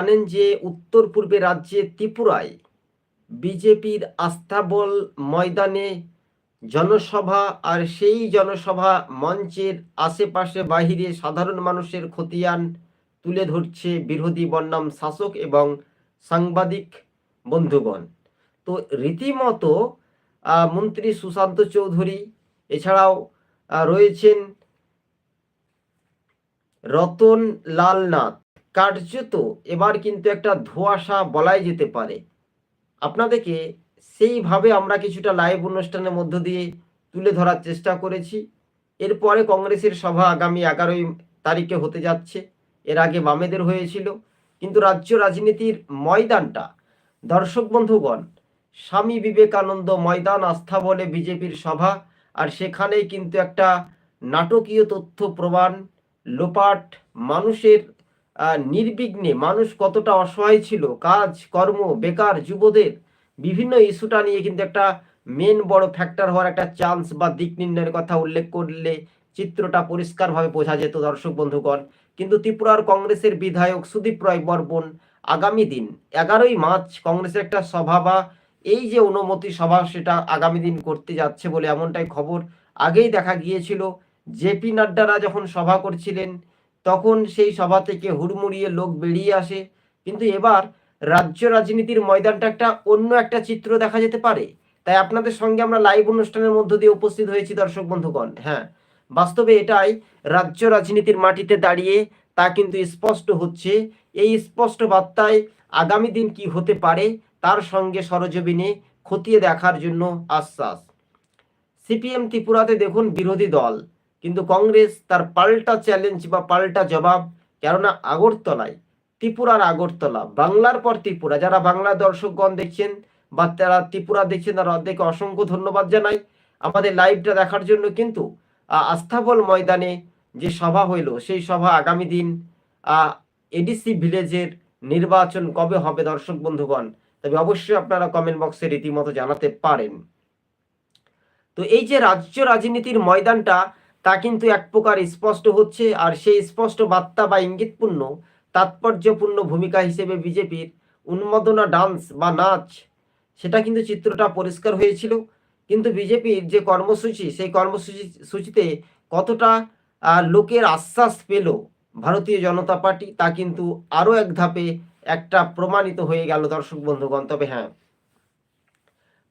জানেন যে উত্তর পূর্বে রাজ্যে ত্রিপুরায় বিজেপির আস্থাবল ময়দানে জনসভা আর সেই জনসভা মঞ্চের আশেপাশে বাহিরে সাধারণ মানুষের খতিয়ান তুলে ধরছে বিরোধী বন্যাম শাসক এবং সাংবাদিক বন্ধুগণ। তো রীতিমতো মন্ত্রী সুশান্ত চৌধুরী, এছাড়াও রয়েছেন রতন লাল নাথ। কার্যত এবার কিন্তু একটা ধোঁয়াশা বলাই যেতে পারে। আপনাদেরকে সেইভাবে আমরা কিছুটা লাইভ অনুষ্ঠানের মধ্য দিয়ে তুলে ধরার চেষ্টা করেছি। এরপরে কংগ্রেসের সভা আগামী এগারোই তারিখে হতে যাচ্ছে। এর আগে বামেদের হয়েছিল। কিন্তু রাজ্য রাজনীতির ময়দানটা, দর্শক বন্ধুগণ, স্বামী বিবেকানন্দ ময়দান আস্থা বলে বিজেপির সভা, আর সেখানেই কিন্তু একটা নাটকীয় তথ্য প্রমাণ, লোপাট মানুষের নির্বিঘ্নে মানুষ কতটা অসহায় ছিল, কাজ, কর্ম, বেকার, যুবদের, বিভিন্ন ইস্যুটা নিয়ে কিন্তু একটা মেন বড় ফ্যাক্টর হওয়ার একটা চান্স বা দিক নির্ণয়ের কথা উল্লেখ করলে চিত্রটা পরিষ্কারভাবে বোঝা যেত দর্শক বন্ধুগণ। কিন্তু ত্রিপুরার কংগ্রেসের বিধায়ক সুদীপ রায় বর্মন আগামী দিন এগারোই মার্চ কংগ্রেসের একটা সভা বা এই যে অনুমতি সভা সেটা আগামী দিন করতে যাচ্ছে বলে এমনটাই খবর আগেই দেখা গিয়েছিল। জেপি নাড্ডারা যখন সভা করছিলেন তখন সেই সভা থেকে হুড়মুড়িয়ে লোক বেরিয়ে আসে। কিন্তু এবার রাজ্য রাজনীতির ময়দানটা একটা অন্য একটা চিত্র দেখা যেতে পারে। তাই আপনাদের সঙ্গে আমরা লাইভ অনুষ্ঠানের মধ্য দিয়ে উপস্থিত হয়েছি দর্শক বন্ধুগণ। হ্যাঁ বাস্তবে এটাই রাজ্য রাজনীতির মাটিতে দাঁড়িয়ে তা কিন্তু স্পষ্ট হচ্ছে। এই স্পষ্ট বার্তায় আগামী দিন কি হতে পারে তার সঙ্গে সরজমিনে খতিয়ে দেখার জন্য আশ্বাস। সিপিএম ত্রিপুরাতে দেখুন বিরোধী দল। কিন্তু কংগ্রেস তার পাল্টা চ্যালেঞ্জ বা পাল্টা জবাব, কেননা আগরতলায় ত্রিপুরার আগরতলা, বাংলার পর ত্রিপুরা, যারা বাংলা দর্শকগণ দেখছেন বা তারা ত্রিপুরা দেখছেন, তারা অর্ধেকে অসংখ্য ধন্যবাদ জানাই। আমাদের লাইভটা দেখার জন্য কিন্তু আস্থাবল ময়দানে যে সভা হইল, সেই সভা আগামী দিন এডিসি ভিলেজের নির্বাচন কবে হবে দর্শক বন্ধুগণ? তবে অবশ্যই আপনারা কমেন্ট বক্সে রীতিমতো জানাতে পারেন। তো এই যে রাজ্য রাজনীতির ময়দানটা তা কিন্তু এক প্রকার স্পষ্ট হচ্ছে, আর সেই স্পষ্ট বার্তা বা ইঙ্গিতপূর্ণ, তাৎপর্যপূর্ণ ভূমিকা হিসেবে বিজেপির উন্মাদনা ডান্স বা নাচ, সেটা কিন্তু চিত্রটা পরিষ্কার হয়েছিল। কিন্তু বিজেপির যে কর্মসূচি, সেই কর্মসূচি, সূচিতে কতটা লোকের আশ্বাস পেল ভারতীয় জনতা পার্টি, তা কিন্তু আরও এক ধাপে একটা প্রমাণিত হয়ে গেল দর্শক বন্ধুগণ। তবে হ্যাঁ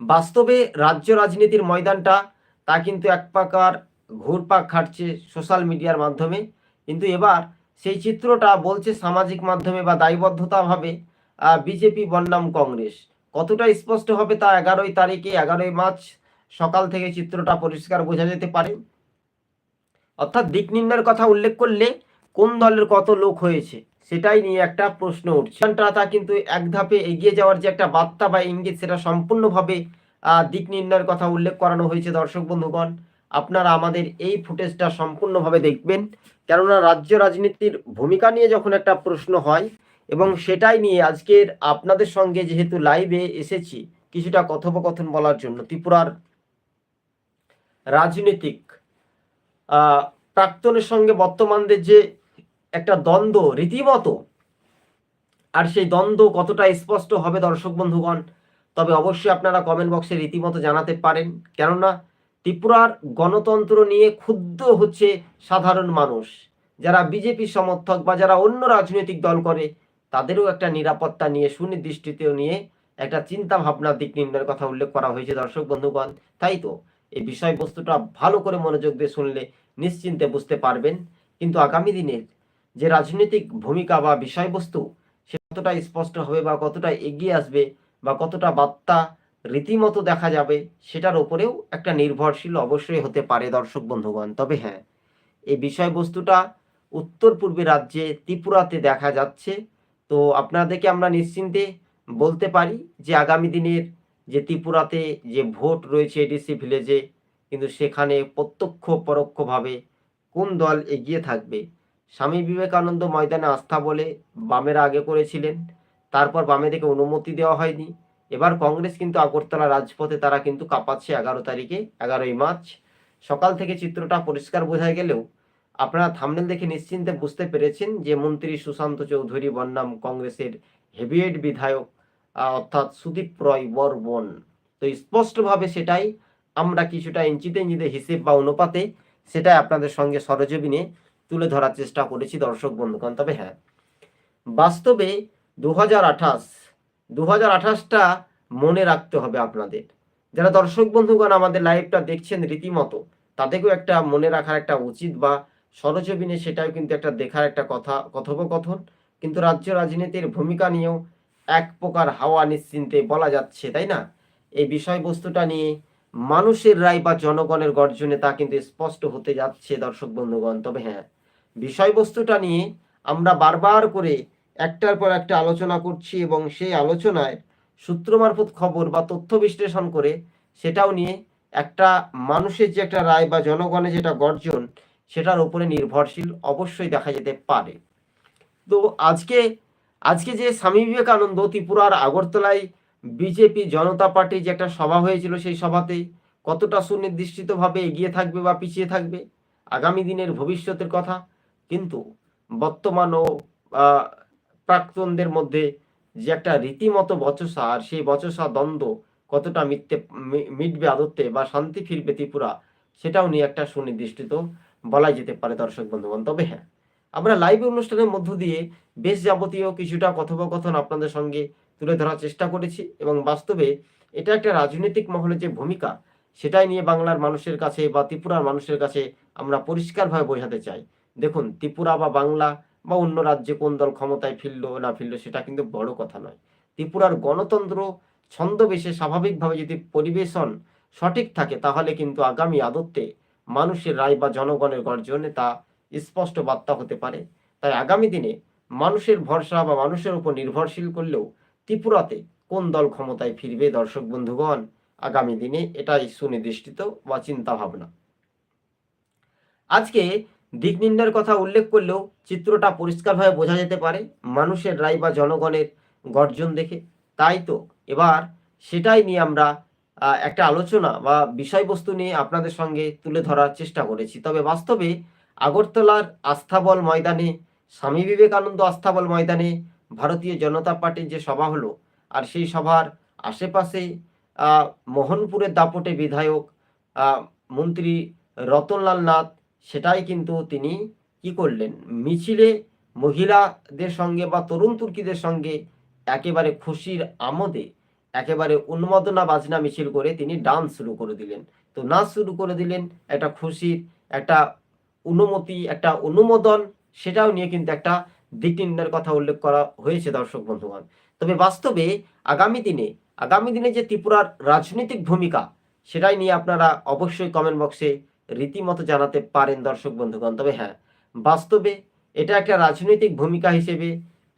বাস্তবে রাজ্য রাজনীতির ময়দানটা, তা কিন্তু এক প্রকার ঘুরপাক খাটছে সোশ্যাল মিডিয়ার মাধ্যমে। কিন্তু এবার সেই চিত্রটা বলছে সামাজিক মাধ্যমে বা দায়বদ্ধতাভাবে বিজেপি বনাম কংগ্রেস। কতটা স্পষ্ট হবে তা এগারোই তারিখে, এগারোই মার্চ সকাল থেকে চিত্রটা পরিষ্কার বোঝা যেতে পারে। অর্থাৎ দিক নির্ণয়ের কথা উল্লেখ করলে কোন দলের কত লোক হয়েছে, সেটাই নিয়ে একটা প্রশ্ন উঠছে। তা কিন্তু এক ধাপে এগিয়ে যাওয়ার যে একটা বার্তা বা ইঙ্গিত, সেটা সম্পূর্ণভাবে দিক নির্ণয়ের কথা উল্লেখ করানো হয়েছে দর্শক বন্ধুগণ। আপনারা আমাদের এই ফুটেজটা সম্পূর্ণভাবে দেখবেন। কেননা রাজ্য রাজনীতির ভূমিকা নিয়ে যখন একটা প্রশ্ন হয় এবং সেটাই নিয়ে আজকের আপনাদের সঙ্গে যেহেতু লাইভে এসেছি, কিছুটা কথোপকথন বলার জন্য ত্রিপুরার রাজনীতিক প্রাক্তনের সঙ্গে বর্তমানদের যে একটা দ্বন্দ্ব রীতিমতো, আর সেই দ্বন্দ্ব কতটা স্পষ্ট হবে দর্শক বন্ধুগণ, তবে অবশ্যই আপনারা কমেন্ট বক্সে রীতিমতো জানাতে পারেন। কেননা ত্রিপুরার গণতন্ত্র নিয়ে ক্ষুব্ধ হচ্ছে সাধারণ মানুষ। যারা বিজেপি সমর্থক বা যারা অন্য রাজনৈতিক দল করে, তাদেরও একটা নিরাপত্তা নিয়ে, সুনির্দিষ্টতেও নিয়ে একটা চিন্তা ভাবনার দিক নির্ণয়ের কথা উল্লেখ করা হয়েছে দর্শক বন্ধুগণ। তাই তো, এই বিষয়বস্তুটা ভালো করে মনোযোগ দিয়ে শুনলে নিশ্চিন্তে বুঝতে পারবেন। কিন্তু আগামী দিনের যে রাজনৈতিক ভূমিকা বা বিষয়বস্তু, সে কতটা স্পষ্ট হবে বা কতটা এগিয়ে আসবে বা কতটা বার্তা রীতিমতো দেখা যাবে, সেটার ওপরেও একটা নির্ভরশীল অবশ্যই হতে পারে দর্শক বন্ধুগণ। তবে হ্যাঁ এই বিষয়বস্তুটা উত্তর পূর্বে রাজ্যে ত্রিপুরাতে দেখা যাচ্ছে। তো আপনাদেরকে আমরা নিশ্চিন্তে বলতে পারি যে আগামী দিনের যে ত্রিপুরাতে যে ভোট রয়েছে এডিসি ভিলেজে, কিন্তু সেখানে প্রত্যক্ষ পরোক্ষভাবে কোন দল এগিয়ে থাকবে? স্বামী বিবেকানন্দ ময়দানে আস্থা বলে বামেরা আগে করেছিলেন, তারপর বামে বামেদেরকে অনুমতি দেওয়া হয়নি। এবার কংগ্রেস কিন্তু আগরতলা রাজপথে, তারা কিন্তু কাঁপাচ্ছে এগারো তারিখে, এগারোই মার্চ। সকাল থেকে চিত্রটা পরিষ্কার বোঝা গেলেও আপনারা থামনেল দেখে নিশ্চিন্তে বুঝতে পেরেছেন যে মন্ত্রী সুশান্ত চৌধুরী বন্যাম কংগ্রেসের হেভিয়েট বিধায়ক অর্থাৎ সুদীপ রয় বর্মন। তো স্পষ্টভাবে সেটাই আমরা কিছুটা ইঞ্চিতে ইঞ্চিতে হিসেব বা অনুপাতে সেটাই আপনাদের সঙ্গে সরজমিনে তুলে ধরার চেষ্টা করেছি দর্শক বন্ধুগণ। তবে হ্যাঁ বাস্তবে দু হাজার আঠাশ দু হাজার আঠাশটা মনে রাখতে হবে আপনাদের। যারা দর্শক বন্ধুগণ আমাদের লাইভটা দেখছেন রীতিমতো, তাদেরকেও একটা মনে রাখার একটা উচিত বা সরজমিনে সেটাও কিন্তু একটা দেখার একটা কথা, কথোপকথন। কিন্তু রাজ্য রাজনীতির ভূমিকা নিয়েও এক প্রকার হাওয়া নিশ্চিন্তে বলা যাচ্ছে, তাই না? এই বিষয়বস্তুটা নিয়ে মানুষের রায় বা জনগণের গর্জনে তা কিন্তু স্পষ্ট হতে যাচ্ছে দর্শক বন্ধুগণ। তবে হ্যাঁ বিষয়বস্তুটা নিয়ে আমরা বারবার করে একটার পর একটা আলোচনা করছি এবং সেই আলোচনায় সূত্র মারফত খবর বা তথ্য বিশ্লেষণ করে সেটাও নিয়ে একটা মানুষের যে একটা রায় বা জনগণের যেটা গর্জন সেটার উপরে নির্ভরশীল অবশ্যই দেখা যেতে পারে। তো আজকে আজকে যে স্বামী বিবেকানন্দ ত্রিপুরার আগরতলায় বিজেপি জনতা পার্টির যে একটা সভা হয়েছিল সেই সভাতে কতটা সুনির্দিষ্টভাবে এগিয়ে থাকবে বা পিছিয়ে থাকবে, আগামী দিনের ভবিষ্যতের কথা। কিন্তু বর্তমান ও প্রাক্তনদের মধ্যে যে একটা রীতিমতো বচসা আর সেই বচসা দ্বন্দ্ব কতটা মিটতে মিটবে আদত্তে বা শান্তি ফিরবে ত্রিপুরা, সেটাও নিয়ে একটা সুনির্দিষ্ট বলা যেতে পারে দর্শক বন্ধুগণ। তবে হ্যাঁ আমরা লাইভ অনুষ্ঠানের মধ্য দিয়ে বেশ যাবতীয় কিছুটা কথোপকথন আপনাদের সঙ্গে তুলে ধরার চেষ্টা করেছি এবং বাস্তবে এটা একটা রাজনৈতিক মহলের যে ভূমিকা, সেটাই নিয়ে বাংলার মানুষের কাছে বা ত্রিপুরার মানুষের কাছে আমরা পরিষ্কারভাবে বোঝাতে চাই। দেখুন, ত্রিপুরা বা বাংলা বা অন্য রাজ্যে কোন দল ক্ষমতায় ফিরলো না ফিরলো সেটা কিন্তু বড় কথা নয়। ত্রিপুরার গণতন্ত্র ছন্দবেশে স্বাভাবিকভাবে যদি পরিবেশন সঠিক থাকে, তাহলে কিন্তু আগামী আদত্তে মানুষের রায় বা জনগণের গর্জনে তা স্পষ্ট বার্তা হতে পারে। তাই আগামী দিনে মানুষের ভরসা বা মানুষের উপর নির্ভরশীল করলেও ত্রিপুরাতে কোন দল ক্ষমতায় ফিরবে দর্শক বন্ধুগণ, আগামী দিনে এটাই সুনির্দিষ্ট বা চিন্তা ভাবনা আজকে দিক নির্ণয়ের কথা উল্লেখ করলেও চিত্রটা পরিষ্কারভাবে বোঝা যেতে পারে মানুষের রায় বা জনগণের গর্জন দেখে। তাই তো, এবার সেটাই নিয়ে আমরা একটা আলোচনা বা বিষয়বস্তু নিয়ে আপনাদের সঙ্গে তুলে ধরার চেষ্টা করেছি। তবে বাস্তবে আগরতলার আস্থাবল ময়দানে, স্বামী বিবেকানন্দ আস্থাবল ময়দানে ভারতীয় জনতা পার্টির যে সভা হলো, আর সেই সভার আশেপাশে মোহনপুরের দাপটে বিধায়ক মন্ত্রী রতনলাল নাথ সেটাই কিন্তু তিনি কি করলেন? মিছিলে মহিলাদের সঙ্গে বা তরুণ তুর্কিদের সঙ্গে একেবারে খুশির আমোদে, একেবারে উন্মাদনা বাজনা মিছিল করে তিনি ডান্স শুরু করে দিলেন। তো নাচ শুরু করে দিলেন, একটা খুশির, একটা অনুমতি, একটা অনুমোদন, সেটাও নিয়ে কিন্তু একটা দিক নির্ণয়ের কথা উল্লেখ করা হয়েছে দর্শক বন্ধুগণ। তবে বাস্তবে আগামী দিনে আগামী দিনে যে ত্রিপুরার রাজনৈতিক ভূমিকা, সেটাই নিয়ে আপনারা অবশ্যই কমেন্ট বক্সে রীতিমতো জানাতে পারেন দর্শক বন্ধুগণ। তবে হ্যাঁ বাস্তবে এটা একটা রাজনৈতিক ভূমিকা হিসেবে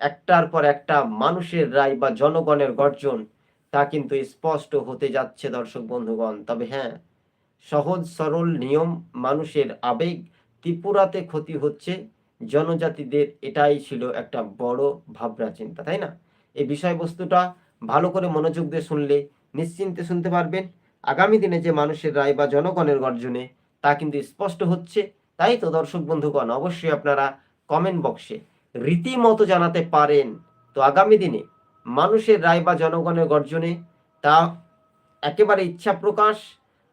একটার পর একটা মানুষের রায় বা জনগণের গর্জন তা কিন্তু স্পষ্ট হতে যাচ্ছে দর্শক বন্ধুগণ। তবে হ্যাঁ সহজ সরল নিয়ম মানুষের আবেগ ত্রিপুরাতে ক্ষতি হচ্ছে, জনজাতিদের এটাই ছিল একটা বড় ভাবনা চিন্তা, তাই না? এই বিষয়বস্তুটা ভালো করে মনোযোগ দিয়ে শুনলে নিশ্চিন্তে শুনতে পারবেন। আগামী দিনে যে মানুষের রায় বা জনগণের গর্জনে তা কিন্তু স্পষ্ট হচ্ছে। তাই তো, দর্শক বন্ধুগণ, অবশ্যই আপনারা কমেন্ট বক্সে রীতিমতো জানাতে পারেন। তো আগামী দিনে মানুষের রায় বা জনগণের গর্জনে তা একেবারে ইচ্ছা প্রকাশ।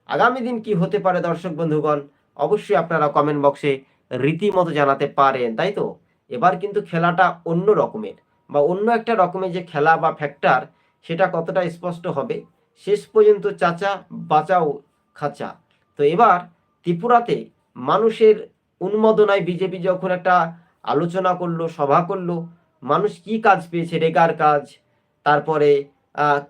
আগামী দিন কি হতে পারে, দর্শক বন্ধুগণ, অবশ্যই আপনারা কমেন্ট বক্সে রীতিমতো জানাতে পারেন। তাই তো? এবার কিন্তু খেলাটা অন্য রকমের বা অন্য একটা রকমের যে খেলা বা ফ্যাক্টর সেটা কতটা স্পষ্ট হবে, শেষ পর্যন্ত চাচা বাঁচাও খাঁচা। তো এবার ত্রিপুরাতে মানুষের উন্মোদনায় বিজেপি যখন একটা আলোচনা করল, সভা করল, মানুষ কি কাজ পেয়েছে, রেগার কাজ, তারপরে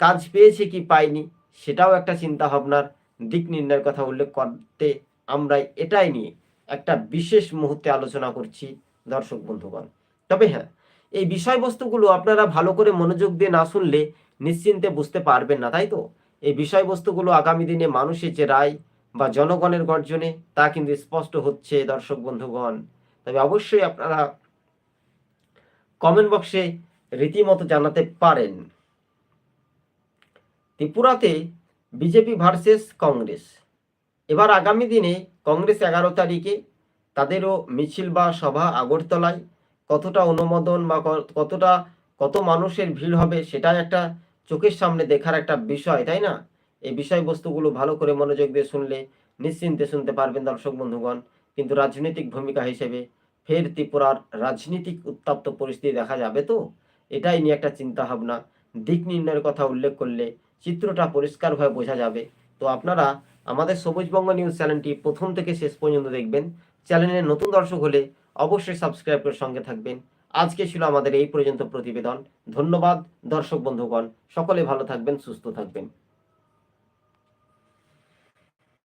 কাজ পেয়েছে কি পায়নি, সেটাও একটা চিন্তা ভাবনার দিক নির্ণয়ের কথা উল্লেখ করতে আমরা এটাই নিয়ে একটা বিশেষ মুহূর্তে আলোচনা করছি দর্শক বন্ধুগণ। তবে হ্যাঁ এই বিষয়বস্তুগুলো আপনারা ভালো করে মনোযোগ দিয়ে না শুনলে নিশ্চিন্তে বুঝতে পারবেন না, তাই তো? এই বিষয়বস্তুগুলো আগামী দিনে মানুষের যে রায় বা জনগণের গর্জনে, তা কিন্তু স্পষ্ট হচ্ছে দর্শক বন্ধুগণ। তবে অবশ্যই আপনারা কমেন্ট বক্সে রীতিমতো জানাতে পারেন। ত্রিপুরাতে বিজেপি ভার্সেস কংগ্রেস। এবার আগামী দিনে কংগ্রেস এগারো তারিখে তাদেরও মিছিল বা সভা আগরতলায় কতটা অনুমোদন বা কতটা, কত মানুষের ভিড় হবে সেটাই একটা চোখের সামনে দেখার একটা বিষয়, তাই না? এই বিষয়বস্তুগুলো ভালো করে মনোযোগ দিয়ে শুনলে নিশ্চিন্তে শুনতে পারবেন দর্শক বন্ধুগণ। কিন্তু রাজনৈতিক ভূমিকা হিসেবে ফের ত্রিপুরার রাজনীতিক উত্তপ্ত পরিস্থিতি দেখা যাবে তো? এটাই নিয়ে একটা চিন্তা ভাবনা দিক নির্ণয়ের কথা উল্লেখ করলে চিত্রটা পরিষ্কারভাবে বোঝা যাবে। তো আপনারা আমাদের সবুজবঙ্গ নিউজ চ্যানেলটি প্রথম থেকে শেষ পর্যন্ত দেখবেন। চ্যানেলে নতুন দর্শক হলে অবশ্যই সাবস্ক্রাইব করে সঙ্গে থাকবেন। আজকে ছিল আমাদের এই পর্যন্ত প্রতিবেদন। ধন্যবাদ দর্শক বন্ধুগণ। সকলে ভালো থাকবেন, সুস্থ থাকবেন।